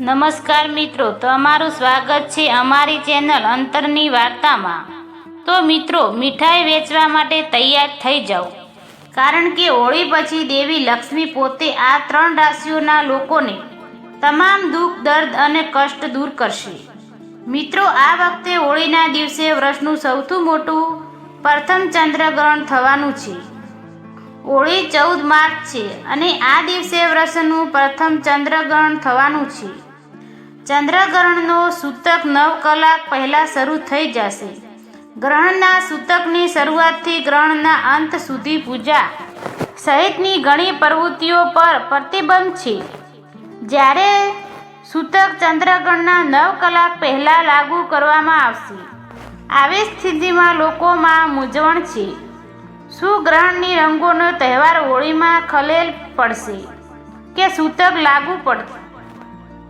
નમસ્કાર મિત્રો તમારું સ્વાગત છે અમારી ચેનલ અંતરની વાર્તામાં. તો મિત્રો, મીઠાઈ વેચવા માટે તૈયાર થઈ જાઓ. કારણ કે હોળી પછી દેવી લક્ષ્મી પોતે આ ત્રણ રાશિઓના લોકોને તમામ દુઃખ, દર્દ અને કષ્ટ દૂર કરશે. મિત્રો, આ વખતે હોળીના દિવસે વર્ષનું સૌથી મોટું પ્રથમ ચંદ્રગ્રહણ થવાનું છે. હોળી ચૌદ માર્ચ છે અને આ દિવસે વર્ષનું પ્રથમ ચંદ્રગ્રહણ થવાનું છે. ચંદ્રગ્રહણનો સૂતક નવ કલાક પહેલાં શરૂ થઈ જશે. ગ્રહણના સૂતકની શરૂઆતથી ગ્રહણના અંત સુધી પૂજા સહિતની ઘણી પ્રવૃત્તિઓ પર પ્રતિબંધ છે. જ્યારે સૂતક ચંદ્રગ્રહણના નવ કલાક પહેલાં લાગુ કરવામાં આવશે, આવી સ્થિતિમાં લોકોમાં મૂંઝવણ છે. શું ગ્રહણની રંગોનો તહેવાર હોળીમાં ખલેલ પડશે કે સૂતક લાગુ પડશે?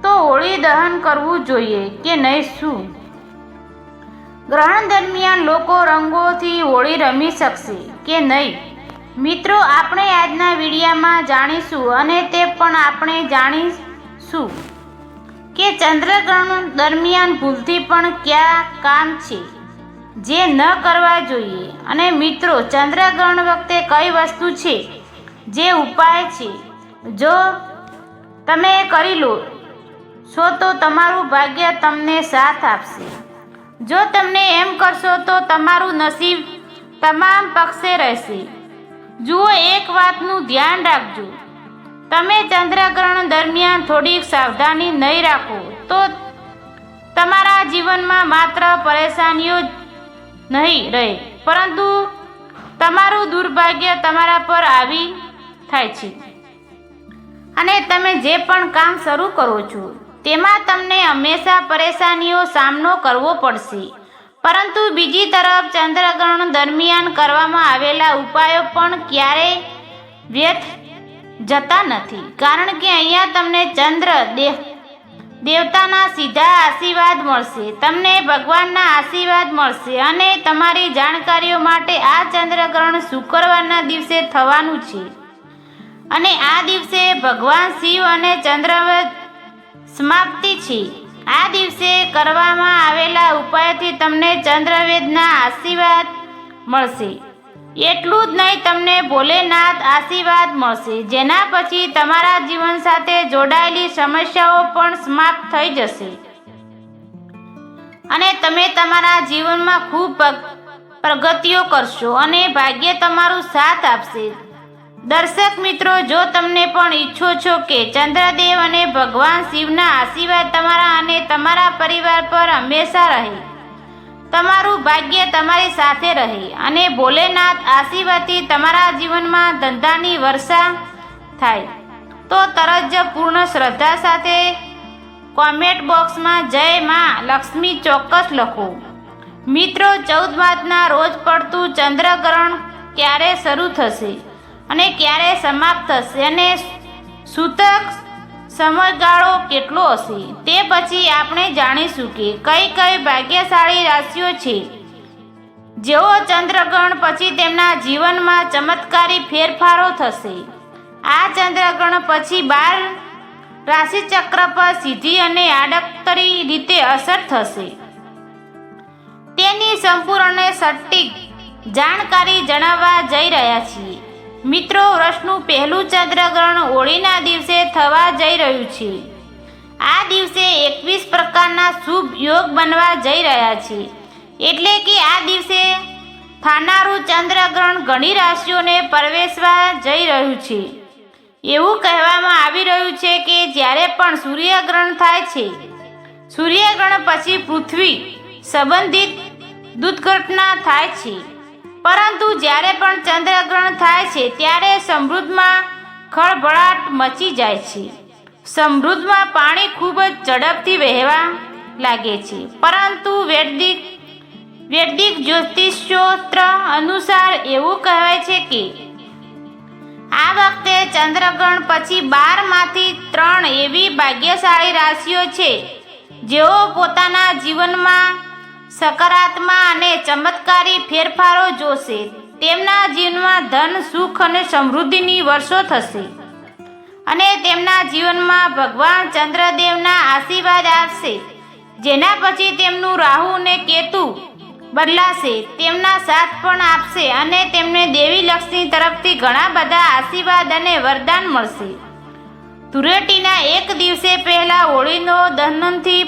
તો હોળી દહન કરવું જોઈએ કે નહીં શું? ગ્રહણ દરમિયાન લોકો રંગોથી હોળી રમી શકશે કે નહીં? મિત્રો, આપણે આજના વિડીયામાં જાણીશું અને તે પણ આપણે જાણીશું કે ચંદ્રગ્રહણ દરમિયાન ભૂલથી પણ કયા કામ છે, જે ન કરવા જોઈએ. અને મિત્રો, ચંદ્રગ્રહણ વખતે કઈ વસ્તુ છે, જે ઉપાય છે? જો તમે કરી લો છો તો તમારું ભાગ્ય તમને સાથ આપશે. જો તમને એમ કરશો તો તમારું નસીબ તમામ પક્ષે રહેશે. જુઓ એક વાતનું ધ્યાન રાખજો. તમે ચંદ્રગ્રહણ દરમિયાન થોડીક સાવધાની નહીં રાખો તો તમારા જીવનમાં માત્ર પરેશાનીઓ જ નહીં રહે, પરંતુ તમારું દુર્ભાગ્ય તમારા પર આવી થાય છે. અને તમે જે પણ કામ શરૂ કરો છો તેમાં તમને હંમેશા પરેશાનીઓ સામનો કરવો પડશે. પરંતુ બીજી તરફ ચંદ્રગ્રહણ દરમિયાન કરવામાં આવેલા ઉપાયો પણ ક્યારેય વ્યર્થ જતા નથી. કારણ કે અહીંયા તમને ચંદ્ર, દેહ, દેવતાના સીધા આશીર્વાદ મળશે. તમને ભગવાનના આશીર્વાદ મળશે અને તમારી જાણકારીઓ માટે આ ચંદ્રગ્રહણ શુક્રવારના દિવસે થવાનું છે. અને આ દિવસે ભગવાન શિવ અને ચંદ્ર સમાપ્તિ છે. આ દિવસે કરવામાં આવેલા ઉપાયથી તમને ચંદ્રવેદના આશીર્વાદ મળશે. એટલું જ નહીં, તમને ભોલેનાથ આશીર્વાદ મળશે, જેના પછી તમારા જીવન સાથે જોડાયેલી સમસ્યાઓ પણ સમાપ્ત થઈ જશે. અને તમે તમારા જીવનમાં ખૂબ પ્રગતિઓ કરશો અને ભાગ્ય તમારું સાથ આપશે. દર્શક મિત્રો, જો તમને પણ ઈચ્છો છો કે ચંદ્રદેવ અને ભગવાન શિવના આશીર્વાદ તમારા અને તમારા પરિવાર પર હંમેશા રહે, તમારું ભાગ્ય તમારી સાથે રહે અને ભોલેનાથ આશીર્વાદથી તમારા જીવનમાં ધંધાની વર્ષા થાય, તો તરત જ પૂર્ણ શ્રદ્ધા સાથે કોમેન્ટ બોક્સમાં જય માં લક્ષ્મી ચોક્કસ લખો. મિત્રો, ચૌદ માર્ચના રોજ પડતું ચંદ્રગ્રહણ ક્યારે શરૂ થશે? અને ક્યારે સમાપ્ત થશે અને સૂતક સમયગાળો કેટલો હશે તે પછી આપણે જાણીશું કે કઈ કઈ ભાગ્યશાળી રાશિઓ છે. જેઓ ચંદ્રગ્રહણ પછી તેમના જીવનમાં ચમત્કારી ફેરફારો થશે. આ ચંદ્રગ્રહણ પછી બાર રાશિચક્ર પર સીધી અને આડકતરી રીતે અસર થશે. તેની સંપૂર્ણ સટીક જાણકારી જણાવવા જઈ રહ્યા છીએ. મિત્રો, વર્ષનું પહેલું ચંદ્રગ્રહણ હોળીના દિવસે થવા જઈ રહ્યું છે. આ દિવસે એકવીસ પ્રકારના શુભ યોગ બનવા જઈ રહ્યા છે. એટલે કે આ દિવસે થનારું ચંદ્રગ્રહણ ઘણી રાશિઓને પ્રવેશવા જઈ રહ્યું છે. એવું કહેવામાં આવી રહ્યું છે કે જ્યારે પણ સૂર્યગ્રહણ થાય છે, સૂર્યગ્રહણ પછી પૃથ્વી સંબંધિત દુર્ઘટના થાય છે. પરંતુ જ્યારે પણ ચંદ્રગ્રહણ થાય છે, ત્યારે સમૃદ્ધમાં ખળભળાટ મચી જાય છે. સમૃદ્ધમાં પાણી ખૂબ જ ઝડપથી વહેવા લાગે છે. પરંતુ વૈદિક વૈદિક જ્યોતિષોત્ર અનુસાર એવું કહેવાય છે કે, આ વખતે ચંદ્રગ્રહણ પછી બારમાંથી ત્રણ એવી ભાગ્યશાળી રાશિઓ છે, જેઓ પોતાના જીવનમાં સકારાત્મક અને ચમત્કારી ફેરફારો જોશે. તેમના જીવનમાં ધન, સુખ અને સમૃદ્ધિની વર્ષો થશે. અને તેમના જીવનમાં ભગવાન ચંદ્રદેવના આશીર્વાદ આપશે જેના પછી તેમનું રાહુ અને કેતુ બદલાશે. તેમના સાથ પણ આપશે અને તેમને દેવી લક્ષ્મી તરફથી ઘણા બધા આશીર્વાદ અને વરદાન મળશે. ધૂળેટીના એક દિવસે પહેલા હોળીનો દહનથી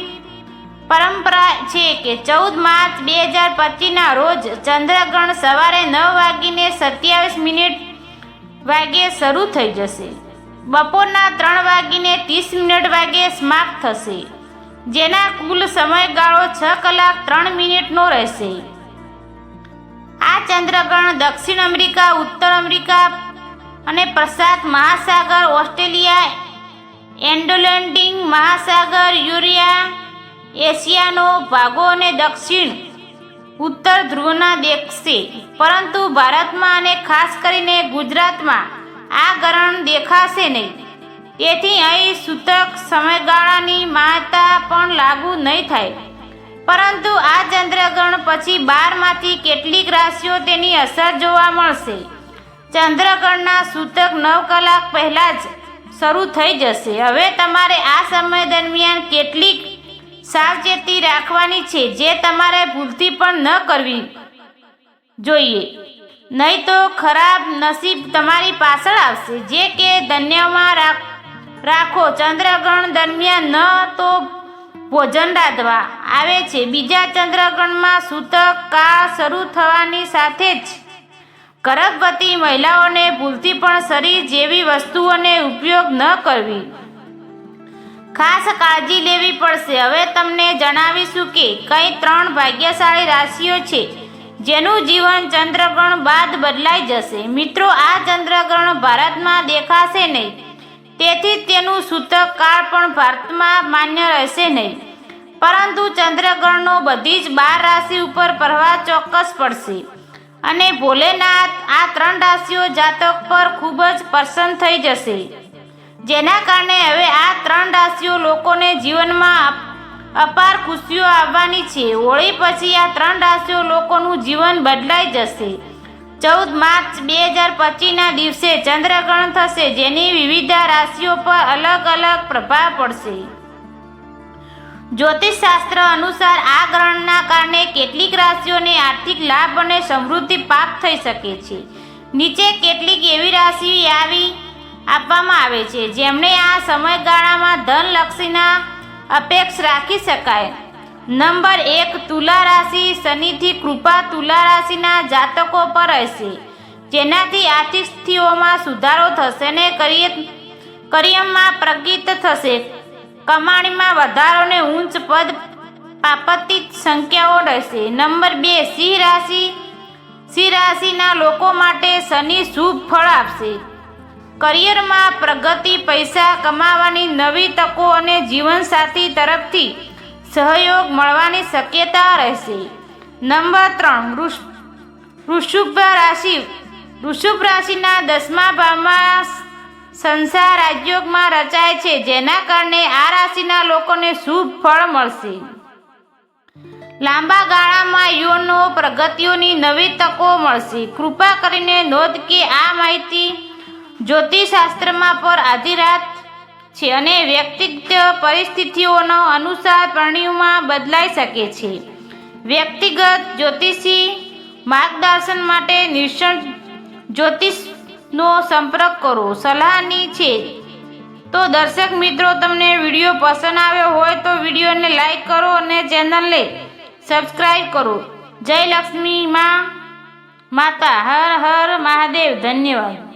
પરંપરા છે કે ચૌદ માર્ચ બે હજાર પચીસના રોજ ચંદ્રગ્રહણ સવારે નવ વાગીને સત્યાવીસ મિનિટ વાગ્યે શરૂ થઈ જશે. બપોરના ત્રણ વાગીને ત્રીસ મિનિટ વાગ્યે સમાપ્ત થશે. જેના કુલ સમયગાળો છ કલાક ત્રણ મિનિટનો રહેશે. આ ચંદ્રગ્રહણ દક્ષિણ અમેરિકા, ઉત્તર અમેરિકા અને પ્રશાંત મહાસાગર, ઓસ્ટ્રેલિયા, એન્ડોલેન્ડિંગ મહાસાગર, યુરિયા એશિયાનો ભાગો અને દક્ષિણ, ઉત્તર ધ્રુવના દેખશે. પરંતુ ભારતમાં અને ખાસ કરીને ગુજરાતમાં આ ગ્રહણ દેખાશે નહીં. તેથી અહીં સૂતક સમયગાળાની માતા પણ લાગુ નહીં થાય. પરંતુ આ ચંદ્રગ્રહણ પછી બારમાંથી કેટલીક રાશિઓ તેની અસર જોવા મળશે. ચંદ્રગ્રહણના સૂતક નવ કલાક પહેલાં જ શરૂ થઈ જશે. હવે તમારે આ સમય દરમિયાન કેટલીક સાવચેતી રાખવાની છે, જે તમારે ભૂલથી પણ ન કરવી જોઈએ. નહીં તો ખરાબ નસીબ તમારી પાછળ આવશે. જે કે ધન્યમાં રાખ ચંદ્રગ્રહણ દરમિયાન ન તો ભોજન રાંધવા. આવે છે. બીજા ચંદ્રગ્રહણમાં સૂતક કાળ શરૂ થવાની સાથે જ ગર્ભવતી મહિલાઓને ભૂલથી પણ શરીર જેવી વસ્તુઓને ઉપયોગ ન કરવી. ખાસ કાળજી લેવી પડશે. હવે તમને જણાવીશું કે કઈ ત્રણ ભાગ્યશાળી રાશિઓ છે, જેનું જીવન ચંદ્રગ્રહણ બાદ બદલાઈ જશે. મિત્રો, આ ચંદ્રગ્રહણ ભારતમાં દેખાશે નહીં. તેથી તેનું સૂતક કાળ પણ ભારતમાં માન્ય રહેશે નહીં. પરંતુ ચંદ્રગ્રહણનો બધી જ બાર રાશિ ઉપર પ્રભાવ ચોક્કસ પડશે. અને ભોલેનાથ આ ત્રણ રાશિઓ જાતક પર ખૂબ જ પ્રસન્ન થઈ જશે. જેના કારણે હવે આ ત્રણ રાશિઓ લોકોને જીવનમાં અપાર ખુશીઓ આવવાની છે. હોળી પછી આ ત્રણ રાશિઓ લોકોનું જીવન બદલાઈ જશે. ચૌદ માર્ચ બે હજાર પચીસના દિવસે ચંદ્રગ્રહણ થશે, જેની વિવિધ રાશિઓ પર અલગ અલગ પ્રભાવ પડશે. જ્યોતિષશાસ્ત્ર અનુસાર આ ગ્રહણના કારણે કેટલીક રાશિઓને આર્થિક લાભ અને સમૃદ્ધિ પ્રાપ્ત થઈ શકે છે. નીચે કેટલીક એવી રાશિ આવી આપવામાં આવે છે. જેમણે આ સમયગાળામાં ધનલક્ષીના અપેક્ષ રાખી શકાય. નંબર એક, તુલા રાશિ શનિથી કૃપા તુલા રાશિના જાતકો પર રહેશે જેનાથી આર્થિક સ્થિતિઓમાં સુધારો થશે ને કરિયમમાં પ્રગતિ થશે. કમાણીમાં વધારો ને ઉચ્ચ પદ પ્રાપ્તિત સંખ્યાઓ રહેશે. નંબર બે, સિંહ રાશિ, સિંહ રાશિના લોકો માટે શનિ શુભ ફળ આપશે. કરિયરમાં પ્રગતિ, પૈસા કમાવાની નવી તકો અને જીવનસાથી તરફથી સહયોગ મળવાની શક્યતા રહેશે. નંબર ત્રણ વૃષભ રાશિ. વૃષભ રાશિના દસમા ભાવમાં સંસાર રાજયોગમાં રચાય છે, જેના કારણે આ રાશિના લોકોને શુભ ફળ મળશે. લાંબા ગાળામાં યુવાનો પ્રગતિઓની નવી તકો મળશે. કૃપા કરીને નોંધ કે આ માહિતી જ્યોતિષશાસ્ત્રમાં પર આધિરાત છે અને વ્યક્તિગત પરિસ્થિતિઓનો અનુસાર પરણ્યુમાં બદલાઈ શકે છે. વ્યક્તિગત જ્યોતિષી માર્ગદર્શન માટે નિષ્ણાત જ્યોતિષનો સંપર્ક કરો. સલાહની છે. તો દર્શક મિત્રો, તમને વીડિયો પસંદ આવ્યો હોય તો વિડીયોને લાઈક કરો અને ચેનલને સબસ્ક્રાઈબ કરો. જય લક્ષ્મી માં માતા. હર હર મહાદેવ. ધન્યવાદ.